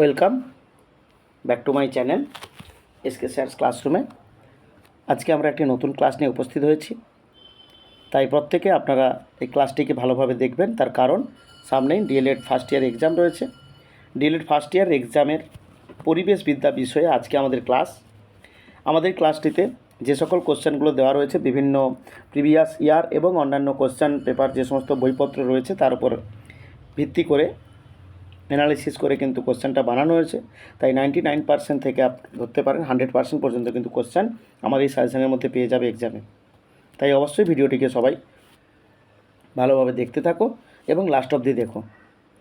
Welcome back to my channel SK sir's ক্লাসরুমে। আজকে আমরা একটি নতুন ক্লাস নিয়ে উপস্থিত হয়েছি। তাই প্রত্যেকে আপনারা এই ক্লাসটিকে ভালোভাবে দেখবেন। তার কারণ, সামনেই ডিএলএড ফার্স্ট ইয়ার এক্সাম রয়েছে। ডিএলএড ফার্স্ট ইয়ার এক্সামের পরিবেশ বিদ্যা বিষয়ে আজকে আমাদের ক্লাস। আমাদের ক্লাসটিতে যে সকল কোশ্চেনগুলো দেওয়া রয়েছে, বিভিন্ন প্রিভিয়াস ইয়ার এবং অন্যান্য কোশ্চেন পেপার যে সমস্ত বইপত্র রয়েছে, তার উপর ভিত্তি করে অ্যানালিসিস করে কিন্তু কোশ্চেনটা বানানো হয়েছে। তাই নাইনটি নাইন পার্সেন্ট থেকে আপ ধরতে পারেন হান্ড্রেড পার্সেন্ট পর্যন্ত কিন্তু কোশ্চেন আমার এই সাজেশনের মধ্যে পেয়ে যাবে এক্সামে তাই অবশ্যই ভিডিওটিকে সবাই ভালোভাবে দেখতে থাকো এবং লাস্ট অবধি দেখো।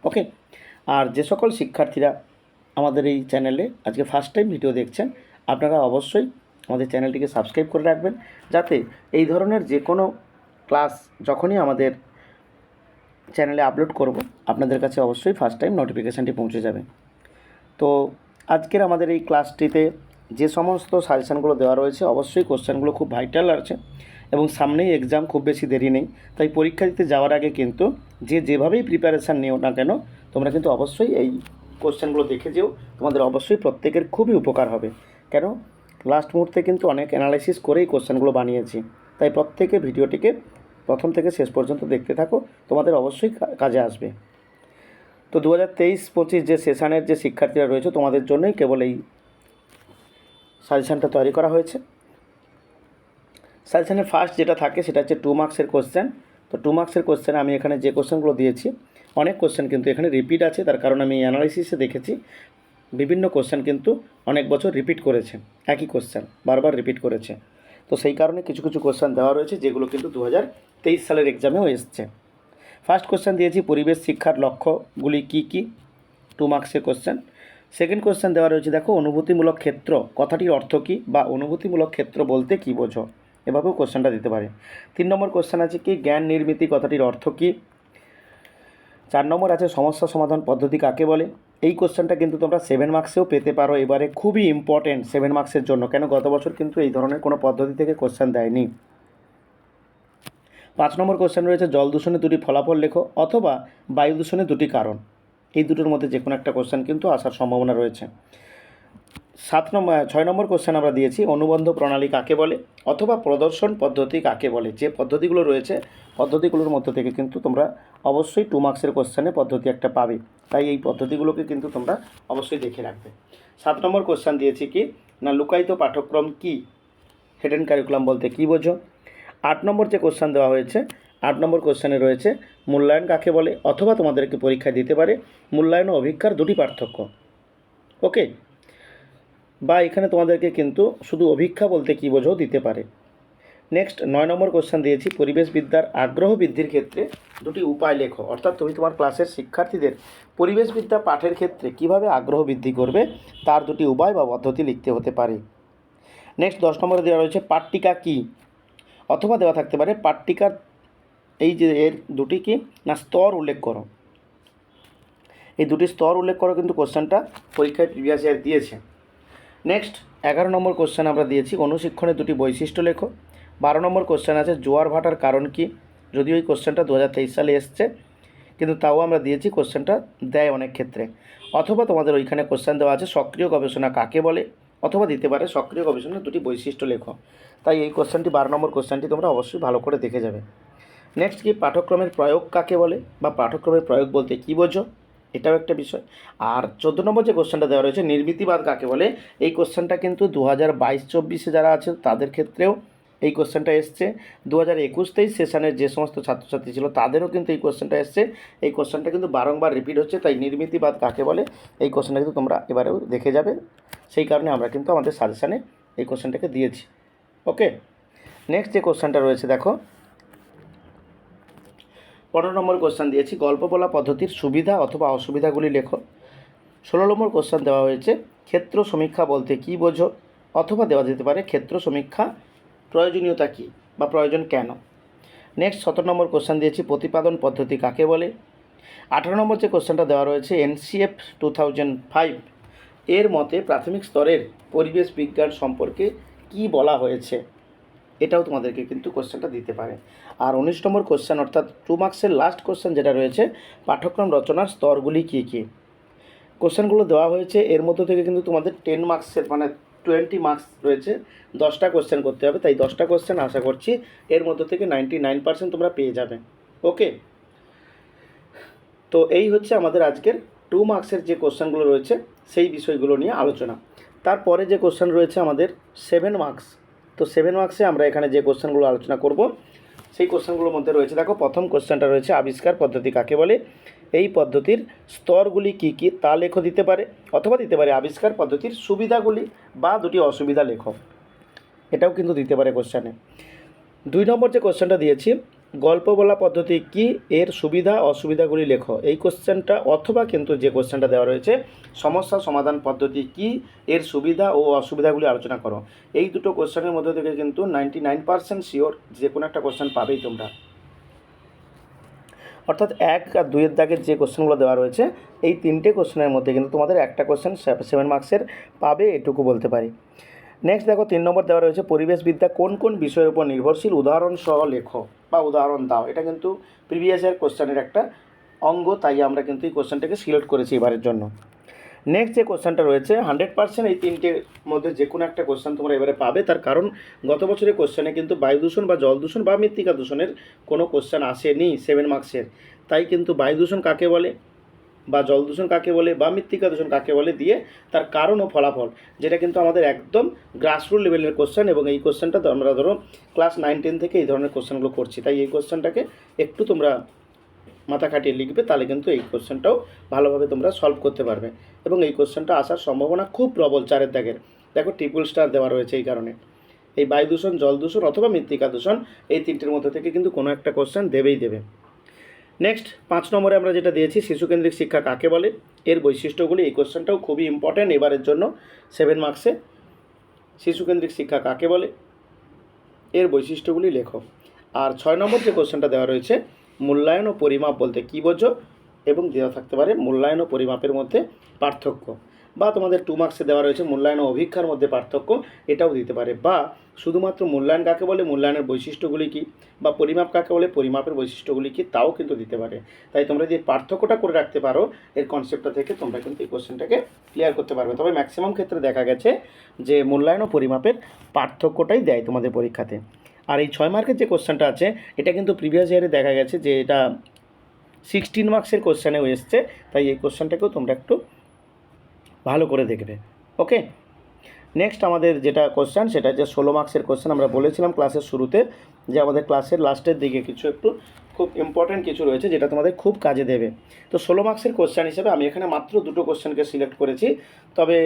ওকে আর যে সকল শিক্ষার্থীরা আমাদের এই চ্যানেলে আজকে ফার্স্ট টাইম ভিডিও দেখছেন, আপনারা অবশ্যই আমাদের চ্যানেলটিকে সাবস্ক্রাইব করে রাখবেন। যাতে এই ধরনের যে কোনো ক্লাস যখনই আমাদের চ্যানেলে আপলোড করব, আপনাদের কাছে অবশ্যই ফার্স্ট টাইম নোটিফিকেশানটি পৌঁছে যাবে। তো আজকের আমাদের এই ক্লাসটিতে যে সমস্ত সাজেশানগুলো দেওয়া রয়েছে, অবশ্যই কোশ্চেনগুলো খুব ভাইটাল আছে এবং সামনেই এক্সাম খুব বেশি দেরি নেই, তাই পরীক্ষা দিতে যাওয়ার আগে কিন্তু যে যেভাবেই প্রিপারেশান নিও না কেন, তোমরা কিন্তু অবশ্যই এই কোশ্চেনগুলো দেখে যেও, তোমাদের অবশ্যই প্রত্যেকের খুবই উপকার হবে। কেন? লাস্ট মুহূর্তে কিন্তু অনেক অ্যানালাইসিস করেই কোশ্চেনগুলো বানিয়েছি, তাই প্রত্যেকে ভিডিওটিকে প্রথম থেকে শেষ পর্যন্ত দেখতে থাকো, তোমাদের অবশ্যই কাজে আসবে। তো দু হাজার তেইশ, পঁচিশ যে সেশানের যে শিক্ষার্থীরা রয়েছে, তোমাদের জন্যই কেবল এই সাজেশানটা তৈরি করা হয়েছে। সাজেশানের ফার্স্ট যেটা থাকে, সেটা হচ্ছে টু মার্কসের কোশ্চেন তো টু মার্কসের কোশ্চেন আমি এখানে যে কোশ্চেনগুলো দিয়েছি, অনেক কোশ্চেন কিন্তু এখানে রিপিট আছে, তার কারণ আমি অ্যানালাইসিসে দেখেছি। বিভিন্ন কোশ্চেন কিন্তু অনেক বছর রিপিট করেছে, একই কোশ্চেন বারবার রিপিট করেছে। তো সেই কারণে কিছু কিছু কোশ্চেন দেওয়া রয়েছে, যেগুলো কিন্তু দু হাজার তেইশ সালের এক্সামেও এসছে। ফার্স্ট কোশ্চেন দিয়েছি, পরিবেশ শিক্ষার লক্ষ্যগুলি কী কী? টু মার্কসের কোশ্চেন সেকেন্ড কোশ্চেন দেওয়া রয়েছে, দেখো, অনুভূতিমূলক ক্ষেত্র, কথাটির অর্থ কী বা অনুভূতিমূলক ক্ষেত্র বলতে কী বোঝো? এভাবেও কোশ্চেনটা দিতে পারে। তিন নম্বর কোশ্চেন আছে কি, জ্ঞান নির্মিতি কথাটির অর্থ কী? চার নম্বর আছে, সমস্যা সমাধান পদ্ধতি কাকে বলে? এই কোশ্চেনটা কিন্তু তোমরা সেভেন মার্কসেও পেতে পারো। এবারে খুবই ইম্পর্টেন্ট সেভেন মার্কসের জন্য, কেন গত বছর কিন্তু এই ধরনের কোনো পদ্ধতি থেকে কোশ্চেন দেয়নি। পাঁচ নম্বর কোশ্চেন রয়েছে, জল দূষণে দুটি ফলাফল লেখো অথবা বায়ু দূষণে দুটি কারণ। এই দুটোর মধ্যে যে কোনো একটা কোশ্চেন কিন্তু আসার সম্ভাবনা রয়েছে। সাত নম্বর ছয় নম্বর কোশ্চেন আমরা দিয়েছি, অনুবন্ধ প্রণালী কাকে বলে অথবা প্রদর্শন পদ্ধতি কাকে বলে? যে পদ্ধতিগুলো রয়েছে, পদ্ধতিগুলোর মধ্যে থেকে কিন্তু তোমরা অবশ্যই টু মার্কসের কোশ্চেনে পদ্ধতি একটা পাবে। তাই এই পদ্ধতিগুলোকে কিন্তু তোমরা অবশ্যই দেখে রাখবে। সাত নম্বর কোশ্চেন দিয়েছি কি? না, লুকায়িত পাঠ্যক্রম কি? হেডেন কারিকুলাম বলতে কী বোঝো? আট নম্বর যে কোশ্চেন দেওয়া হয়েছে, আট নম্বর কোশ্চেনে রয়েছে, মূল্যায়ন কাকে বলে? অথবা তোমাদেরকে পরীক্ষায় দিতে পারে, মূল্যায়ন ও অভিজ্ঞার দুটি পার্থক্য। ওকে বা এখানে তোমাদেরকে কিন্তু শুধু অভিক্ষা বলতে কী বোঝো দিতে পারে। নেক্সট নয় নম্বর কোশ্চেন দিয়েছি, পরিবেশবিদ্যার আগ্রহ বৃদ্ধির ক্ষেত্রে দুটি উপায় লেখো। অর্থাৎ তুমি তোমার ক্লাসের শিক্ষার্থীদের পরিবেশবিদ্যা পাঠের ক্ষেত্রে কীভাবে আগ্রহ বৃদ্ধি করবে, তার দুটি উপায় বা পদ্ধতি লিখতে হতে পারে। নেক্সট দশ নম্বরে দেওয়া রয়েছে, পাট্টিকা কী? অথবা দেওয়া থাকতে পারে, পাট্টিকার এই যে এর দুটি কি? না, স্তর উল্লেখ করো। এই দুটি স্তর উল্লেখ করো কিন্তু কোশ্চেনটা পরীক্ষায় প্রিভিয়াস ইয়ার দিয়েছে। নেক্সট এগারো নম্বর কোশ্চেন আমরা দিয়েছি অনুশিক্ষণের দুটি বৈশিষ্ট্য লেখো। বারো নম্বর কোশ্চেন আছে, জোয়ার ভাটার কারণ কি? যদিও এই কোশ্চেনটা দু হাজার তেইশ সালে এসছে, কিন্তু তাও আমরা দিয়েছি কোশ্চেনটা দেয় অনেক ক্ষেত্রে। অথবা তোমাদের ওইখানে কোশ্চেন দেওয়া আছে, সক্রিয় গবেষণা কাকে বলে? অথবা দিতে পারে, সক্রিয় গবেষণার দুটি বৈশিষ্ট্য লেখো। তাই এই কোশ্চেনটি বারো নম্বর কোশ্চেনটি তোমরা অবশ্যই ভালো করে দেখে যাবে। নেক্সট কি পাঠ্যক্রমের প্রয়োগ কাকে বলে? বা পাঠ্যক্রমের প্রয়োগ বলতে কী বোঝো? এটাও একটা বিষয়। আর চোদ্দ নম্বর যে কোশ্চেনটা দেওয়া রয়েছে নির্মিতিবাদ কাকে বলে? এই কোশ্চেনটা কিন্তু দু হাজার বাইশ চব্বিশে যারা আছে, তাদের ক্ষেত্রেও এই কোশ্চেনটা এসছে। দু হাজার একুশ তেইশ সেশনের যে সমস্ত ছাত্রছাত্রী ছিল, তাদেরও কিন্তু এই কোশ্চেনটা এসছে। এই কোশ্চেনটা কিন্তু বারংবার রিপিট হচ্ছে, তাই নির্মিতিবাদ কাকে বলে? এই কোশ্চেনটা কিন্তু তোমরা এবারেও দেখে যাবে। সেই কারণে আমরা কিন্তু আমাদের সাজেশানে এই কোশ্চেনটাকে দিয়েছি। ওকে নেক্সট যে কোশ্চেনটা রয়েছে, দেখো। পনেরো নম্বর কোশ্চেন দিয়েছি, গল্প বলা পদ্ধতির সুবিধা অথবা অসুবিধাগুলি লেখো। ষোলো নম্বর কোশ্চেন দেওয়া হয়েছে, ক্ষেত্র সমীক্ষা বলতে কী বোঝো? অথবা দেওয়া যেতে পারে, ক্ষেত্র সমীক্ষা প্রয়োজনীয়তা কী বা প্রয়োজন কেন? নেক্সট সতেরো নম্বর কোশ্চেন দিয়েছি, প্রতিপাদন পদ্ধতি কাকে বলে? আঠারো নম্বর যে কোশ্চেনটা দেওয়া রয়েছে এনসিএফ টু থাউজেন্ড ফাইভ এর মতে প্রাথমিক স্তরের পরিবেশ বিজ্ঞান সম্পর্কে কি বলা হয়েছে? এটাও তোমাদেরকে কিন্তু কোশ্চেনটা দিতে পারে। আর উনিশ নম্বর কোশ্চেন অর্থাৎ টু মার্কসের লাস্ট কোশ্চেন যেটা রয়েছে, পাঠ্যক্রম রচনার স্তরগুলি কী কী? কোশ্চেনগুলো দেওয়া হয়েছে, এর মধ্যে থেকে কিন্তু তোমাদের টেন মার্কসের মানে টোয়েন্টি মার্কস রয়েছে, দশটা কোশ্চেন করতে হবে। তাই দশটা কোশ্চেন আশা করছি এর মধ্যে থেকে নাইনটি নাইন পার্সেন্ট তোমরা পেয়ে যাবে। ওকে তো এই হচ্ছে আমাদের আজকের টু মার্কসের যে কোশ্চেনগুলো রয়েছে, সেই বিষয়গুলো নিয়ে আলোচনা। তারপরে যে কোশ্চেন রয়েছে আমাদের সেভেন মার্কস তো সেভেন মার্কসে আমরা এখানে যে কোশ্চেনগুলো আলোচনা করব, সেই কোশ্চেনগুলোর মধ্যে রয়েছে, দেখো প্রথম কোশ্চেনটা রয়েছে আবিষ্কার পদ্ধতি কাকে বলে? এই পদ্ধতির স্তরগুলি কি কি তা লেখো দিতে পারে, অথবা দিতে পারে আবিষ্কার পদ্ধতির সুবিধাগুলি বা দুটি অসুবিধা লেখো। এটাও কিন্তু দিতে পারে কোশ্চেনে দুই নম্বর যে কোশ্চেনটা দিয়েছি গল্প বলা পদ্ধতি কি? এর সুবিধা, অসুবিধাগুলি লেখো। এই কোশ্চেনটা অথবা কিন্তু যে কোশ্চেনটা দেওয়া রয়েছে, সমস্যা সমাধান পদ্ধতি কি? এর সুবিধা ও অসুবিধাগুলি আলোচনা করো। এই দুটো কোশ্চেনের মধ্যে থেকে কিন্তু নাইনটি নাইন পার্সেন্ট শিওর যে কোনো একটা কোশ্চেন পাবেই তোমরা। অর্থাৎ এক আর দুইয়ের দাগের যে কোশ্চেনগুলো দেওয়া রয়েছে, এই তিনটে কোশ্চেনের মধ্যে কিন্তু তোমাদের একটা কোশ্চেন সেভেন মার্কসের পাবে, এটুকু বলতে পারি। নেক্সট দেখো, তিন নম্বর দেওয়া রয়েছে, পরিবেশবিদ্যা কোন কোন বিষয়ের উপর নির্ভরশীল? উদাহরণ সহ লেখো বা উদাহরণ দাও। এটা কিন্তু প্রিভিয়াস ইয়ার কোশ্চেনের একটা অঙ্গ, তাই আমরা কিন্তু এই কোশ্চেনটাকে সিলেক্ট করেছি এবারের জন্য। নেক্সট যে কোশ্চেনটা রয়েছে হান্ড্রেড পার্সেন্ট এই তিনটের মধ্যে যে কোনো একটা কোশ্চেন তোমরা এবারে পাবে। তার কারণ, গত বছরের কোশ্চেনে কিন্তু বায়ু দূষণ বা জল দূষণ বা মৃত্তিকা দূষণের কোনো কোশ্চেন আসেনি সেভেন মার্কসের তাই কিন্তু বায়ু দূষণ কাকে বলে? বা জল দূষণ কাকে বলে বা মৃত্তিকা দূষণ কাকে বলে দিয়ে তার কারণ ও ফলাফল, যেটা কিন্তু আমাদের একদম গ্রাসরুট লেভেলের কোশ্চেন এবং এই কোশ্চেনটা আমরা ধরো ক্লাস নাইন টেন থেকে এই ধরনের কোশ্চেনগুলো করছি। তাই এই কোশ্চেনটাকে একটু তোমরা মাথা খাটিয়ে লিখবে, তাহলে কিন্তু এই কোশ্চেনটাও ভালোভাবে তোমরা সলভ করতে পারবে। এবং এই কোশ্চেনটা আসার সম্ভাবনা খুব প্রবল চারের দাগের। দেখো ট্রিপল স্টার দেওয়া রয়েছে এই কারণে। এই বায়ু দূষণ, জল দূষণ অথবা মৃত্তিকা দূষণ, এই তিনটের মধ্যে থেকে কিন্তু কোনো একটা কোশ্চেন দেবেই দেবে। নেক্সট পাঁচ নম্বরে আমরা যেটা দিয়েছি, শিশুকেন্দ্রিক শিক্ষা কাকে বলে? এর বৈশিষ্ট্যগুলি, এই কোশ্চেনটাও খুবই ইম্পর্ট্যান্ট এবারের জন্য সেভেন মার্কসে শিশুকেন্দ্রিক শিক্ষা কাকে বলে? এর বৈশিষ্ট্যগুলি লেখো। আর ছয় নম্বর যে কোশ্চেনটা দেওয়া রয়েছে, মূল্যায়ন ও পরিমাপ বলতে কী বোঝো? এবং দেওয়া থাকতে পারে মূল্যায়ন ও পরিমাপের মধ্যে পার্থক্য। বা তোমাদের টু মার্কসে দেওয়া রয়েছে মূল্যায়ন ও অভিক্ষার মধ্যে পার্থক্য, এটাও দিতে পারে। বা শুধুমাত্র মূল্যায়ন কাকে বলে? মূল্যায়নের বৈশিষ্ট্যগুলি কী? বা পরিমাপ কাকে বলে? পরিমাপের বৈশিষ্ট্যগুলি কী? তাও কিন্তু দিতে পারে। তাই তোমরা যদি পার্থক্যটা করে রাখতে পারো, এর কনসেপ্টটা থেকে তোমরা কিন্তু এই কোশ্চেনটাকে ক্লিয়ার করতে পারবে। তবে ম্যাক্সিমাম ক্ষেত্রে দেখা গেছে যে মূল্যায়ন ও পরিমাপের পার্থক্যটাই দেয় তোমাদের পরীক্ষাতে। আর এই ছয় মার্কের যে কোশ্চেনটা আছে, এটা কিন্তু প্রিভিয়াস ইয়ারে দেখা গেছে যে এটা সিক্সটিন মার্কসের কোশ্চেনেও এসছে। তাই এই কোশ্চেনটাকেও তোমরা একটু ভালো করে দেখবে ওকে নেক্সট আমাদের যেটা কোশ্চেন সেটা যে ষোলো মার্কসের কোশ্চেন আমরা বলেছিলাম ক্লাসের শুরুতে, যে আমাদের ক্লাসের লাস্টের দিকে কিছু একটু খুব ইম্পর্ট্যান্ট কিছু রয়েছে, যেটা তোমাদের খুব কাজে দেবে। তো ষোলো মার্কসের কোশ্চেন হিসেবে আমি এখানে মাত্র দুটো কোশ্চেনকে সিলেক্ট করেছি, তবে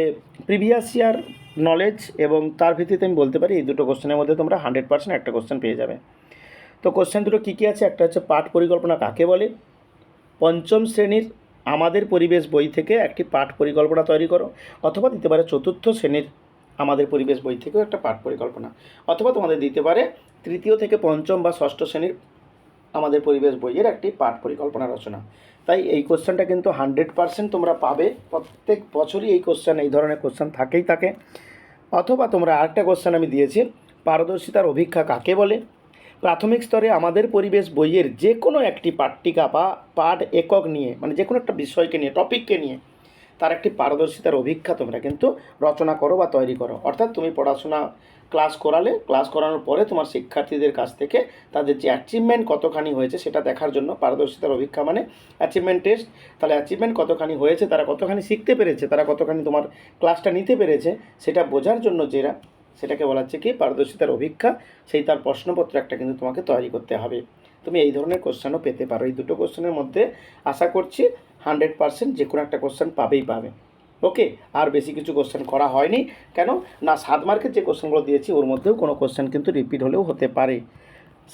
প্রিভিয়াস ইয়ার নলেজ এবং তার ভিত্তিতে আমি বলতে পারি, এই দুটো কোশ্চেনের মধ্যে তোমরা হান্ড্রেড পার্সেন্ট একটা কোশ্চেন পেয়ে যাবে। তো কোশ্চেন দুটো কী কী আছে? একটা হচ্ছে পাঠ পরিকল্পনা কাকে বলে? পঞ্চম শ্রেণির আমাদের পরিবেশ বই থেকে একটি পাঠ পরিকল্পনা তৈরি করো, অথবা দিতে পারে চতুর্থ শ্রেণির আমাদের পরিবেশ বই থেকেও একটা পাঠ পরিকল্পনা, অথবা তোমাদের দিতে পারে তৃতীয় থেকে পঞ্চম বা ষষ্ঠ শ্রেণির আমাদের পরিবেশ বইয়ের একটি পাঠ পরিকল্পনা রচনা। তাই এই কোশ্চেনটা কিন্তু হান্ড্রেড পার্সেন্ট তোমরা পাবে, প্রত্যেক বছরই এই কোশ্চেন, এই ধরনের কোশ্চেন থাকেই থাকে। অথবা তোমরা আরেকটা কোশ্চেন আমি দিয়েছি, পারদর্শিতার অভিক্ষা কাকে বলে? প্রাথমিক স্তরে আমাদের পরিবেশ বইয়ের যে কোনো একটি পাঠ্যিকা বা পাঠ একক নিয়ে মানে যে কোনো একটা বিষয়কে নিয়ে, টপিককে নিয়ে, তার একটি পারদর্শিতার অভিক্ষা তোমরা কিন্তু রচনা করো বা তৈরি করো। অর্থাৎ তুমি পড়াশোনা ক্লাস করালে, ক্লাস করানোর পরে তোমার শিক্ষার্থীদের কাছ থেকে তাদের যে অ্যাচিভমেন্ট কতখানি হয়েছে সেটা দেখার জন্য পারদর্শিতার অভিক্ষা মানে অ্যাচিভমেন্ট টেস্ট তাহলে অ্যাচিভমেন্ট কতখানি হয়েছে, তারা কতখানি শিখতে পেরেছে, তারা কতখানি তোমার ক্লাসটা নিতে পেরেছে, সেটা বোঝার জন্য যেটা সেটাকে বলা হচ্ছে কি? পারদর্শিতার অভিক্ষা। সেই তার প্রশ্নপত্র একটা কিন্তু তোমাকে তৈরি করতে হবে। তুমি এই ধরনের কোশ্চেনও পেতে পারো। এই দুটো কোশ্চেনের মধ্যে আশা করছি হান্ড্রেড পার্সেন্ট যে কোনো একটা কোশ্চেন পাবেই পাবে। ওকে আর বেশি কিছু কোশ্চেন করা হয়নি। কেন? না, সাত মার্কের যে কোশ্চেনগুলো দিয়েছি, ওর মধ্যেও কোনো কোশ্চেন কিন্তু রিপিট হলেও হতে পারে।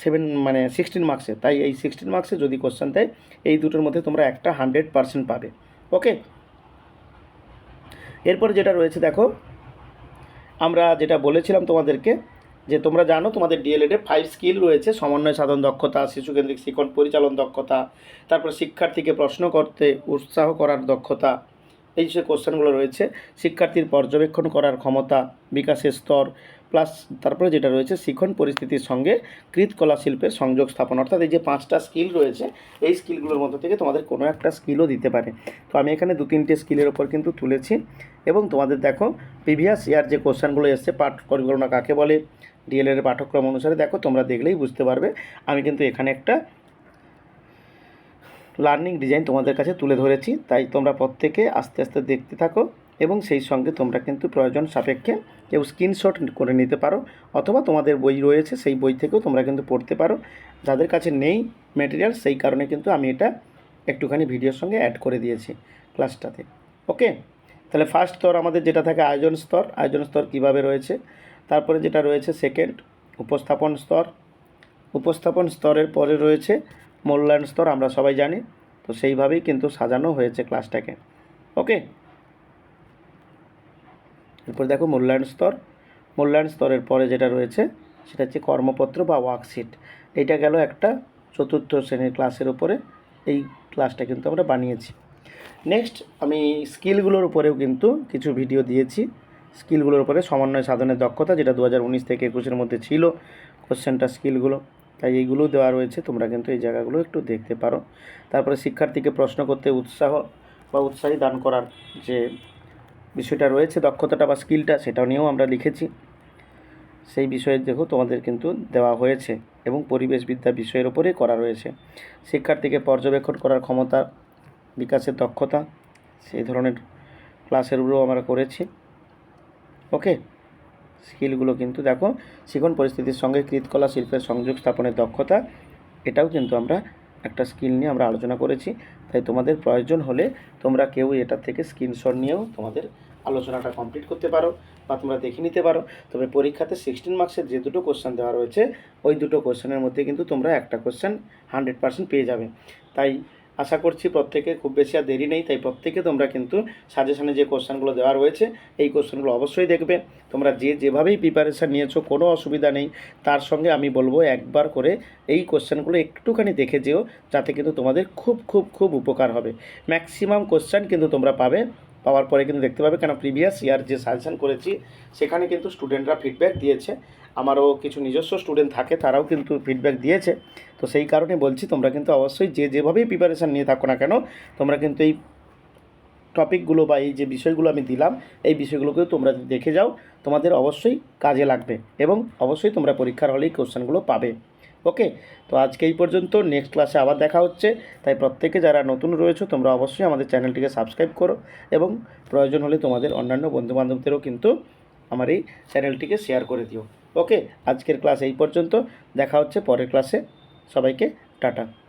সেভেন মানে সিক্সটিন মার্কসে তাই এই সিক্সটিন মার্কসে যদি কোশ্চেন দেয়, এই দুটোর মধ্যে তোমরা একটা হান্ড্রেড পার্সেন্ট পাবে। ওকে এরপর যেটা রয়েছে, দেখো আমরা যেটা বলেছিলাম তোমাদেরকে, যে তোমরা জানো তোমাদের ডিএলএডে ফাইভ স্কিল রয়েছে, সমন্বয়, সাধন, দক্ষতা শিশুকেন্দ্রিক শিক্ষণ, পরিচালন দক্ষতা, তারপর শিক্ষার্থীকে প্রশ্ন করতে, উৎসাহ করার দক্ষতা, এই যে কোশ্চেনগুলো রয়েছে, শিক্ষার্থীর পর্যবেক্ষণ করার ক্ষমতা, বিকাশের স্তর প্লাস তারপরে যেটা রয়েছে, শিখন পরিস্থিতির সঙ্গে কৃতকলা শিল্পের সংযোগ স্থাপন। অর্থাৎ এই যে পাঁচটা স্কিল রয়েছে, এই স্কিলগুলোর মধ্যে থেকে তোমাদের কোনো একটা স্কিলও দিতে পারে। তো আমি এখানে দু তিনটে স্কিলের ওপর কিন্তু তুলেছি। এবং তোমাদের দেখো, প্রিভিয়াস ইয়ার যে কোশ্চেনগুলো এসছে, পাঠ পরিকল্পনা কাকে বলে ডিএলএর পাঠ্যক্রম অনুসারে, দেখো, তোমরা দেখলেই বুঝতে পারবে। আমি কিন্তু এখানে একটা লার্নিং ডিজাইন তোমাদের কাছে তুলে ধরেছি। তাই তোমরা প্রত্যেকে আস্তে আস্তে দেখতে থাকো। এবং সেই সঙ্গে তোমরা কিন্তু প্রয়োজন সাপেক্ষে কেউ স্ক্রিনশট করে নিতে পারো অথবা তোমাদের বই রয়েছে সেই বই থেকেও তোমরা কিন্তু পড়তে পারো। যাদের কাছে নেই মেটেরিয়াল সেই কারণে কিন্তু আমি এটা একটুখানি ভিডিওর সঙ্গে অ্যাড করে দিয়েছি ক্লাসটাতে ওকে তাহলে ফার্স্ট স্তর আমাদের যেটা থাকে আয়োজন স্তর। আয়োজন স্তর কীভাবে রয়েছে? তারপরে যেটা রয়েছে সেকেন্ড উপস্থাপন স্তর। উপস্থাপন স্তরের পরে রয়েছে মূল্যায়ন স্তর, আমরা সবাই জানি। তো সেইভাবেই কিন্তু সাজানো হয়েছে ক্লাসটাকে ওকে এরপর দেখো মূল্যায়ন স্তর। মূল্যায়ন স্তরের পরে যেটা রয়েছে, সেটা হচ্ছে কর্মপত্র বা ওয়ার্কশিট এটা গেল একটা চতুর্থ শ্রেণির ক্লাসের উপরে। এই ক্লাসটা কিন্তু আমরা বানিয়েছি। নেক্সট আমি স্কিলগুলোর উপরেও কিন্তু কিছু ভিডিও দিয়েছি। স্কিলগুলোর উপরে সমন্বয় সাধনের দক্ষতা, যেটা দু হাজার উনিশ থেকে একুশের মধ্যে ছিল কোশ্চেনটা স্কিলগুলো তাই এইগুলো দেওয়া রয়েছে। তোমরা কিন্তু এই জায়গাগুলো একটু দেখতে পারো। তারপরে শিক্ষার্থীকে প্রশ্ন করতে উৎসাহ বা উৎসাহী দান করার যে বিষয়টা রয়েছে, দক্ষতাটা বা স্কিলটা সেটাও নিয়েও আমরা লিখেছি। সেই বিষয়ে দেখো তোমাদের কিন্তু দেওয়া হয়েছে এবং পরিবেশবিদ্যা বিষয়ের ওপরে করা রয়েছে। শিক্ষার্থীকে পর্যবেক্ষণ করার ক্ষমতা, বিকাশের দক্ষতা, সেই ধরনের ক্লাসেরগুলো আমরা করেছি। ওকে স্কিলগুলো কিন্তু দেখো, শিখন পরিস্থিতির সঙ্গে কৃতকলা শিল্পের সংযোগ স্থাপনের দক্ষতা, এটাও কিন্তু আমরা একটা স্কিল নিয়ে আমরা আলোচনা করেছি। তাই তোমাদের প্রয়োজন হলে তোমরা কেউ এটা থেকে স্ক্রিনশট নিয়েও তোমাদের আলোচনাটা কমপ্লিট করতে পারো বা তোমরা দেখে নিতে পারো। তবে পরীক্ষাতে সিক্সটিন মার্কসের যে দুটো কোশ্চেন দেওয়া রয়েছে, ওই দুটো কোশ্চেনের মধ্যে কিন্তু তোমরা একটা কোশ্চেন হান্ড্রেড পার্সেন্ট পেয়ে যাবে। তাই আশা করছি প্রত্যেকে খুব বেশি আর দেরি নেই, তাই প্রত্যেকে তোমরা কিন্তু সাজেশনে যে কোশ্চেনগুলো দেওয়া রয়েছে, এই কোশ্চেনগুলো অবশ্যই দেখবে। তোমরা যে যেভাবেই প্রিপারেশান নিয়েছো, কোনো অসুবিধা নেই। তার সঙ্গে আমি বলব একবার করে এই কোশ্চেনগুলো একটুখানি দেখে যেও, যাতে কিন্তু তোমাদের খুব খুব খুব উপকার হবে। ম্যাক্সিমাম কোশ্চেন কিন্তু তোমরা পাবে পাওয়ার পরে কিন্তু দেখতে পাবে কেন প্রিভিয়াস ইয়ার যে সাজেশন করেছি, সেখানে কিন্তু স্টুডেন্টরা ফিডব্যাক দিয়েছে। আমারও কিছু নিজস্ব স্টুডেন্ট থাকে, তারাও কিন্তু ফিডব্যাক দিয়েছে। তো সেই কারণে বলছি, তোমরা কিন্তু অবশ্যই যে যেভাবেই প্রিপারেশান নিয়ে থাকো না কেন, তোমরা কিন্তু এই টপিকগুলো বা এই যে বিষয়গুলো আমি দিলাম, এই বিষয়গুলোকেও তোমরা দেখে যাও। তোমাদের অবশ্যই কাজে লাগবে এবং অবশ্যই তোমরা পরীক্ষার হলেই কোশ্চেনগুলো পাবে। ওকে? তো আজকে এই পর্যন্ত নেক্সট ক্লাসে আবার দেখা হচ্ছে। তাই প্রত্যেকে যারা নতুন রয়েছে, তোমরা অবশ্যই আমাদের চ্যানেলটিকে সাবস্ক্রাইব করো এবং প্রয়োজন হলে তোমাদের অন্যান্য বন্ধুবান্ধবদেরও কিন্তু আমার এই চ্যানেলটিকে শেয়ার করে দিও। ওকে? আজকের ক্লাস এই পর্যন্ত। দেখা হচ্ছে পরের ক্লাসে সবাইকে টাটা।